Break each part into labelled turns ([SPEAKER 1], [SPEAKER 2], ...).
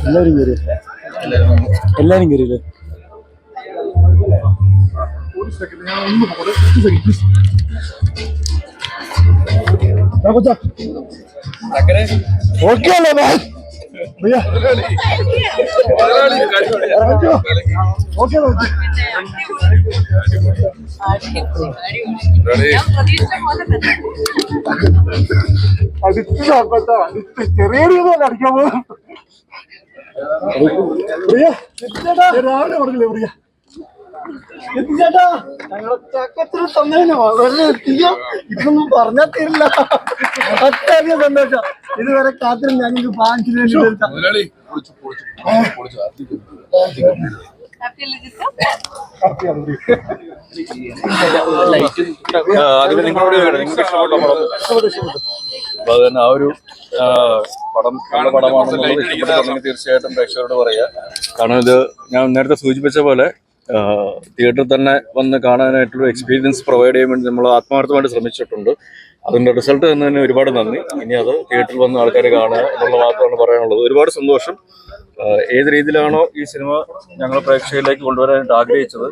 [SPEAKER 1] എല്ലാരും കയറി എല്ലാരും കയറിയില്ലേ ഓക്കെ അല്ലേ man? ഭയ്യ, ഇറങ്ങിക്കോ. ഓക്കെ അല്ലേ? അടിച്ച് നോക്കട്ടോ, അടിച്ച് ചെറിയ രീതിയിൽ അടിക്കാൻ പോകും പ്രിയ ഞാൻ രാവിലെ പറഞ്ഞില്ലേ പ്രിയ എത്തിച്ചേട്ടാ ഞങ്ങളെ ചക്കത്തിന് തന്നതിന് വളരെ എത്തിയ? ഇതൊന്നും പറഞ്ഞാൽ തരില്ല. അത്രയധികം സന്തോഷം. ഇതുവരെ കാത്തിരുന്ന് ഞങ്ങൾക്ക് പാഞ്ചിന് വേണ്ടി വരുത്താം
[SPEAKER 2] മുതലാളി.
[SPEAKER 3] അതിന് നിങ്ങളോട് നിങ്ങൾക്ക് ഇഷ്ടപ്പെട്ട പടം. അപ്പൊ അത് തന്നെ ആ ഒരു പടം നല്ല പടമാണെന്നുള്ളത് തീർച്ചയായിട്ടും പ്രേക്ഷകരോട് പറയാ. കാരണം ഇത് ഞാൻ നേരത്തെ സൂചിപ്പിച്ച പോലെ തിയേറ്ററിൽ തന്നെ വന്ന് കാണാനായിട്ടുള്ള എക്സ്പീരിയൻസ് പ്രൊവൈഡ് ചെയ്യാൻ വേണ്ടി നമ്മൾ ആത്മാർത്ഥമായിട്ട് ശ്രമിച്ചിട്ടുണ്ട്. അതിന്റെ റിസൾട്ട് തന്നെ ഒരുപാട് നന്ദി. ഇനി അത് തിയേറ്ററിൽ വന്ന് ആൾക്കാരെ കാണുക എന്നുള്ള മാത്രമാണ് പറയാനുള്ളത്. ഒരുപാട് സന്തോഷം. ഏത് രീതിയിലാണോ ഈ സിനിമ ഞങ്ങൾ പ്രേക്ഷകരിലേക്ക് കൊണ്ടുവരാനായിട്ട് ആഗ്രഹിച്ചത്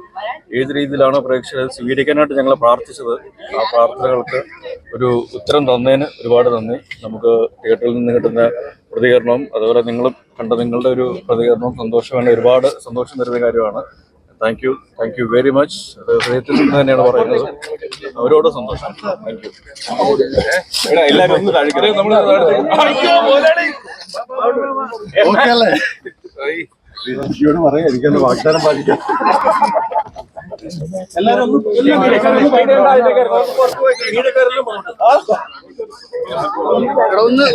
[SPEAKER 3] ഏത് രീതിയിലാണോ പ്രേക്ഷകർ സ്വീകരിക്കാനായിട്ട് ഞങ്ങൾ പ്രാർത്ഥിച്ചത് ആ പ്രാർത്ഥനകൾക്ക് ഒരു ഉത്തരം തന്നതിന് ഒരുപാട് നന്ദി. നമുക്ക് തിയേറ്ററിൽ നിന്ന് കിട്ടുന്ന പ്രതികരണവും അതുപോലെ നിങ്ങൾ കണ്ട നിങ്ങളുടെ ഒരു പ്രതികരണവും സന്തോഷമാണ് ഒരുപാട് സന്തോഷം തരുന്ന കാര്യമാണ്. Thank you thank you very much അത് ഹൃദയത്തിൽ നിന്ന് തന്നെയാണ് പറയുന്നത്. അവരോട് സന്തോഷം. താങ്ക് യു എല്ലാവരും ഒന്ന്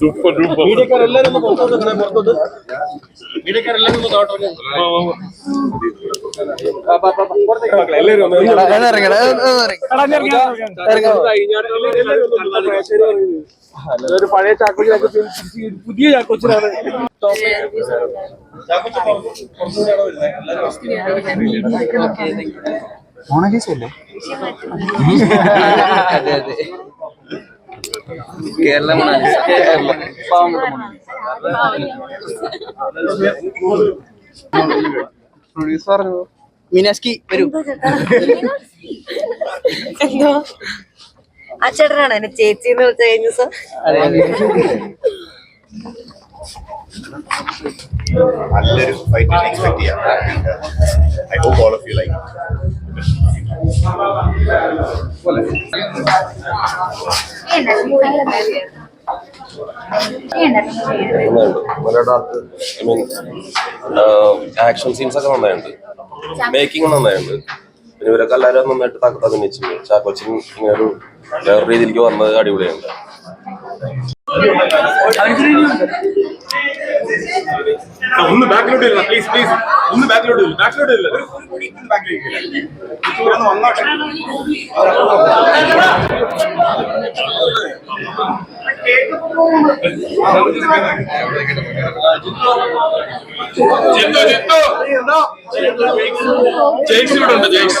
[SPEAKER 3] താഴ്ക്കട്ടെ നമ്മൾ
[SPEAKER 1] പാ, പാ,
[SPEAKER 3] സൂപ്പർ സൂപ്പർ
[SPEAKER 4] ഒരു പഴയ ചാക്കോച്ചി പുതിയ ചാക്കോച്ചിനാണ്
[SPEAKER 1] ഓണഗീസല്ലേ?
[SPEAKER 4] അതെ മണാലി കേരള പ്രൊഡ്യൂസ് പറഞ്ഞു. മിനാസ്കി വരൂ.
[SPEAKER 5] എന്തോ ആ ചേട്ടനാണ് എന്നെ ചേച്ചി എന്ന് വിളിച്ച കഴിഞ്ഞ ദിവസം?
[SPEAKER 6] നല്ലൊരു ഫൈറ്റ് എക്സ്പെക്ട് ചെയ്യാം. I hope all of you like
[SPEAKER 7] I mean action scenes ഒക്കെ നന്നായിട്ടുണ്ട്. മേക്കിംഗ് നന്നായിട്ടുണ്ട്. പിന്നെ ഇവരൊക്കെ എല്ലാവരും നന്നായിട്ട് തകർത്ത് അഭിനയിച്ചു ചാക്കോച്ചൻ ഇങ്ങനെ ഒരു വേറെ രീതിയിലേക്ക് വന്നത് അടിപൊളിയാണ്.
[SPEAKER 2] ഒന്ന് ബാക്കിലോട്ട് ഇല്ല പ്ലീസ് പ്ലീസ് ഒന്ന് ബാക്കിലോട്ട് ഇല്ല ബാക്കിലോട്ട് ഇല്ല ജിത്തു ജിത്തു. ജെയ്ക്സ് ഇവിടെ ഉണ്ട് ജെയ്ക്സ്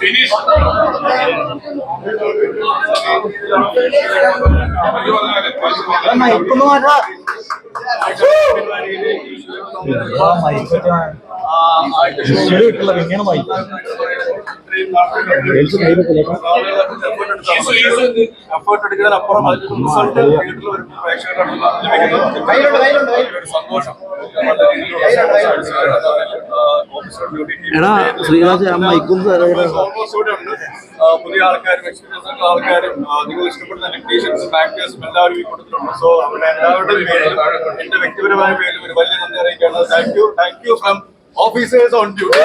[SPEAKER 2] ഫിനിഷ്.
[SPEAKER 1] മൈക്കൊന്ന് മാറ്റാ. കിട്ടുള്ള എങ്ങനെ
[SPEAKER 3] ഇത്രയും എഫേർട്ട് എടുക്കുന്നതിനപ്പുറം അതിന്റെ റിസൾട്ട് തിയേറ്ററിൽ ഒരു പ്രേക്ഷകരുടെ സന്തോഷം.
[SPEAKER 1] എടാ ശ്രീരാജ് ആ മൈക്കും
[SPEAKER 3] പുതിയ ആൾക്കാരും എക്സ്പീരിയൻസ് ഉള്ള ആൾക്കാരും നിങ്ങൾ ഇഷ്ടപ്പെടുന്ന ടെക്നീഷ്യൻസും ആക്ടേഴ്സും എല്ലാവരും ഈ കൊടുത്തിട്ടുണ്ട് സോ അവരുടെ എല്ലാവരുടെയും പേരിലും എന്റെ വ്യക്തിപരമായ പേരിലും ഒരു വലിയ നന്ദി അറിയിക്കുകയാണ്. Thank you thank you from officers on duty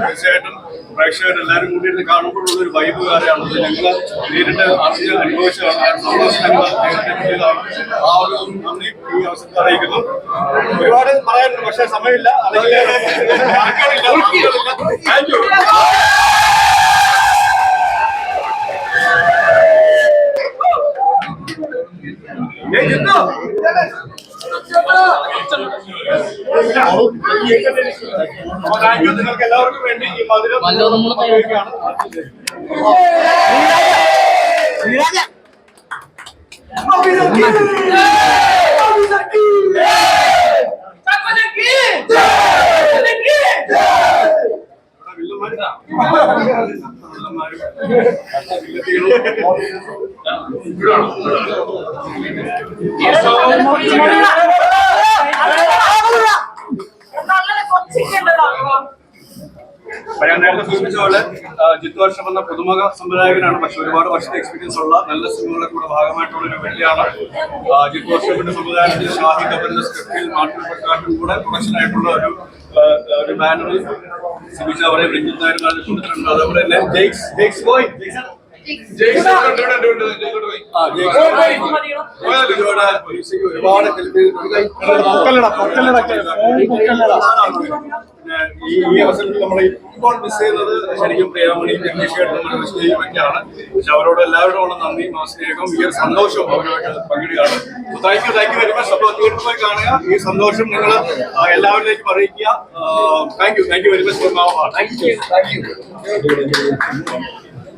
[SPEAKER 3] തീർച്ചയായിട്ടും പ്രേക്ഷകർ എല്ലാവരും കൂടിയിട്ട് കാണുമ്പോഴുള്ള ഒരു വൈബ് കാര്യമാണ് ഞങ്ങൾ നേരിട്ട് അറിഞ്ഞ് അനുഭവിച്ചതാണ്. ആ ഒരു നന്ദി ഈ അവസരത്തിൽ അറിയിക്കുന്നു. ഒരുപാട് പറയാനുണ്ട് പക്ഷേ സമയമില്ല. അല്ലെങ്കിൽ താങ്ക് യു നിങ്ങൾക്ക് എല്ലാവർക്കും വേണ്ടി ഈ മധുരം ഉപയോഗിക്കുകയാണ്. ഇവിടെ വില്ലന്മാര് വില്ലന്മാരും വില്ലത്തികളും ഇവിടാണോ? അപ്പൊ ഞാൻ നേരത്തെ സൂചിപ്പിച്ച പോലെ ആ, ജിത്തു വർഷം എന്ന പുതുമുഖ സംവിധായകനാണ്. പക്ഷെ ഒരുപാട് വർഷത്തെ എക്സ്പീരിയൻസ് ഉള്ള നല്ല സിനിമകളുടെ കൂടെ ഭാഗമായിട്ടുള്ള ഒരു ആ, ജിത്തു വർഷത്തിന്റെ സംവിധാനത്തിൽ ഷാഹി കബറിന്റെ സ്ക്രിപ്റ്റിൽ മാർട്ടിൻ പ്രക്കാട്ടും കൂടെ പ്രൊഡക്ഷൻ ഒരു ഒരു ബാനറിൽ സിബിച്ച അവരെ രഞ്ജിത് നായർ കൊടുത്തിട്ടുണ്ട് അതുപോലെ തന്നെ ആ, ഒരുപാട് പൊക്കല്ലട പൊക്കല്ലട പിന്നെ ഈ ഈ അവസരത്തിൽ നമ്മൾ ഇപ്പോൾ മിസ് ചെയ്യുന്നത് ശരിക്കും പ്രിയാമണി ജഗദീഷായിട്ട് മിസ് ചെയ്യുകയാണ് പക്ഷെ അവരോട് എല്ലാവരോടും നന്ദി സ്നേഹം ഈ ഒരു സന്തോഷവും അവരുമായിട്ട് പങ്കിടുകയാണ്. Thank you thank you very much അപ്പോൾ തിയേറ്ററിൽ പോയി കാണുക. ഈ സന്തോഷം നിങ്ങൾ എല്ലാവരിലേക്കും അറിയിക്കുക. Thank you thank you very much thank you thank you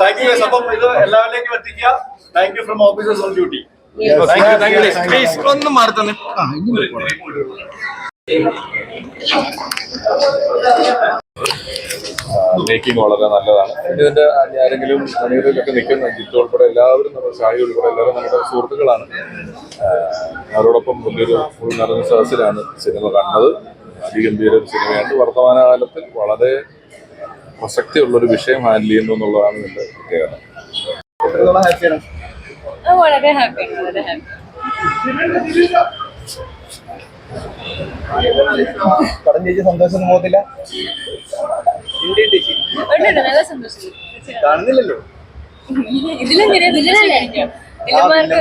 [SPEAKER 3] thank you അപ്പം ഇത് എല്ലാവരിലേക്കും എത്തിക്കുക. Thank you from officers on duty ഒന്ന് മാറി തന്നെ
[SPEAKER 8] മേക്കിംഗ് വളരെ നല്ലതാണ്. ഇതിന്റെ ആരെങ്കിലും അണിയറിലൊക്കെ നിൽക്കുന്ന ജിത്തു ഉൾപ്പെടെ എല്ലാവരും നമ്മുടെ സായി ഉൾപ്പെടെ എല്ലാവരും നമ്മുടെ സുഹൃത്തുക്കളാണ്. അവരോടൊപ്പം വലിയൊരു ഫുൾ നിറഞ്ഞ സദസ്സിലാണ് സിനിമ കണ്ടത്. അതിഗംഭീര ഒരു സിനിമയാണ്. വർത്തമാനകാലത്തിൽ വളരെ പ്രസക്തിയുള്ളൊരു വിഷയം ഹാൻഡിൽ ചെയ്യുന്നു എന്നുള്ളതാണ് ഇതിന്റെ പ്രത്യേകത.
[SPEAKER 9] വളരെ ഹാപ്പിയാണ് വളരെ ഹാപ്പി.
[SPEAKER 1] പടം ചേച്ചി സന്തോഷം
[SPEAKER 9] ഉണ്ട് നല്ല സന്തോഷം.
[SPEAKER 1] കാണുന്നില്ലല്ലോ.
[SPEAKER 9] ഇതിലെങ്ങനെ വില്ലനായിരിക്കും വില്ലന്മാർക്ക്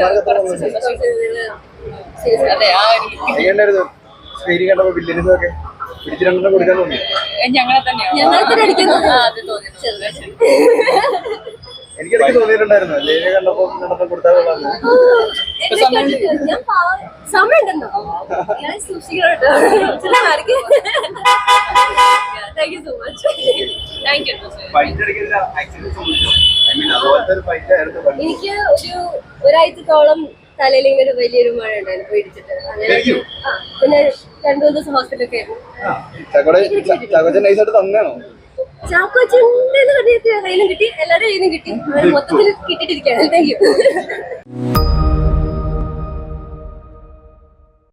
[SPEAKER 9] ഇതിൽ അതെ ആ ഒരു
[SPEAKER 1] കണ്ടപ്പോ വില്യൻസും
[SPEAKER 9] ഞങ്ങളെ തന്നെയാണ്?
[SPEAKER 1] എനിക്കിടയ്ക്ക് തോന്നിയിട്ടുണ്ടായിരുന്നു. ലേനെ കണ്ടപ്പോ കൊടുത്താൽ
[SPEAKER 9] എനിക്ക് ഒരു ഒരാഴ്ചത്തോളം തലയിൽ ഇങ്ങനെ വലിയൊരു മഴ ഉണ്ടായിരുന്നു പേടിച്ചിട്ട് അങ്ങനെ ആ, പിന്നെ രണ്ടു മൂന്ന് ദിവസം ഹോസ്പിറ്റലൊക്കെ ആയിരുന്നു.
[SPEAKER 1] ചാക്കോ തന്നെയാണോ?
[SPEAKER 9] ചാക്കോച്ചന്റെ കയ്യിലും കിട്ടി എല്ലാവരുടെ കയ്യിലും കിട്ടി. മൊത്തത്തിൽ കിട്ടിയിട്ടിരിക്കുകയാണ്. Thank you